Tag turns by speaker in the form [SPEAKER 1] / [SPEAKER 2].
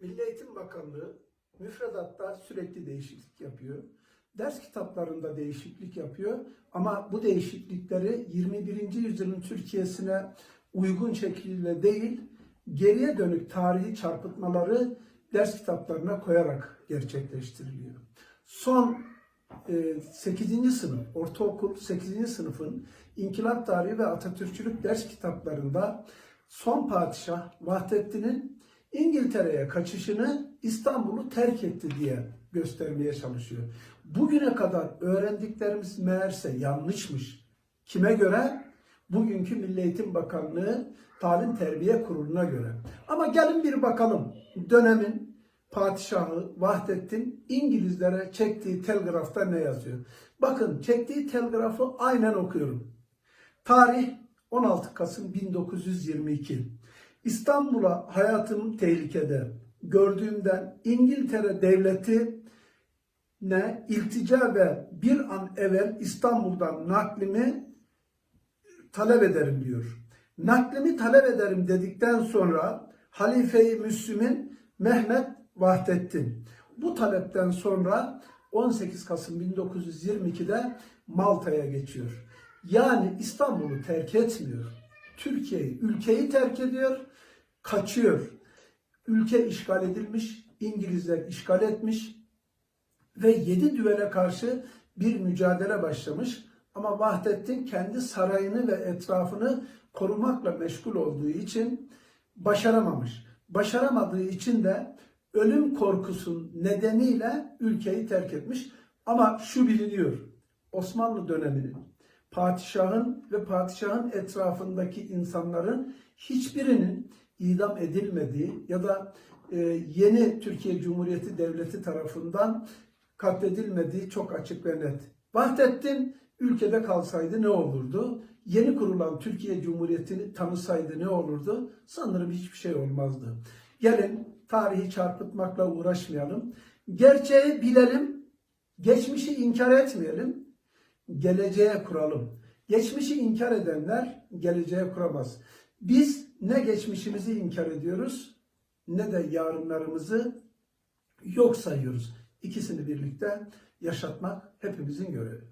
[SPEAKER 1] Milli Eğitim Bakanlığı müfredatta sürekli değişiklik yapıyor. Ders kitaplarında değişiklik yapıyor ama bu değişiklikleri 21. yüzyılın Türkiye'sine uygun şekilde değil, geriye dönük tarihi çarpıtmaları ders kitaplarına koyarak gerçekleştiriliyor. Son 8. sınıf, ortaokul 8. sınıfın İnkılap Tarihi ve Atatürkçülük ders kitaplarında son padişah Vahdettin'in İngiltere'ye kaçışını İstanbul'u terk etti diye göstermeye çalışıyor. Bugüne kadar öğrendiklerimiz meğerse yanlışmış. Kime göre? Bugünkü Milli Eğitim Bakanlığı Talim Terbiye Kurulu'na göre. Ama gelin bir bakalım dönemin padişahı Vahdettin İngilizlere çektiği telgrafta ne yazıyor? Bakın çektiği telgrafı aynen okuyorum. Tarih 16 Kasım 1922. İstanbul'a hayatım tehlikede. Gördüğümden İngiltere devleti ne iltica ve bir an evvel İstanbul'dan naklimi talep ederim diyor. Naklimi talep ederim dedikten sonra Halife-i Müslümin Mehmet Vahdettin. Bu talepten sonra 18 Kasım 1922'de Malta'ya geçiyor. Yani İstanbul'u terk etmiyor. Türkiye'yi, ülkeyi terk ediyor, kaçıyor. Ülke işgal edilmiş, İngilizler işgal etmiş ve yedi düvele karşı bir mücadele başlamış. Ama Vahdettin kendi sarayını ve etrafını korumakla meşgul olduğu için başaramamış. Başaramadığı için de ölüm korkusun nedeniyle ülkeyi terk etmiş. Ama şu biliniyor. Osmanlı döneminin padişahın ve padişahın etrafındaki insanların hiçbirinin idam edilmediği ya da e, yeni Türkiye Cumhuriyeti Devleti tarafından katledilmediği çok açık ve net. Vahdettin ülkede kalsaydı ne olurdu? Yeni kurulan Türkiye Cumhuriyeti'ni tanısaydı ne olurdu? Sanırım hiçbir şey olmazdı. Gelin tarihi çarpıtmakla uğraşmayalım. Gerçeği bilelim, geçmişi inkar etmeyelim, geleceğe kuralım. Geçmişi inkar edenler geleceğe kuramaz. Biz ne geçmişimizi inkar ediyoruz ne de yarınlarımızı yok sayıyoruz. İkisini birlikte yaşatmak hepimizin görevi.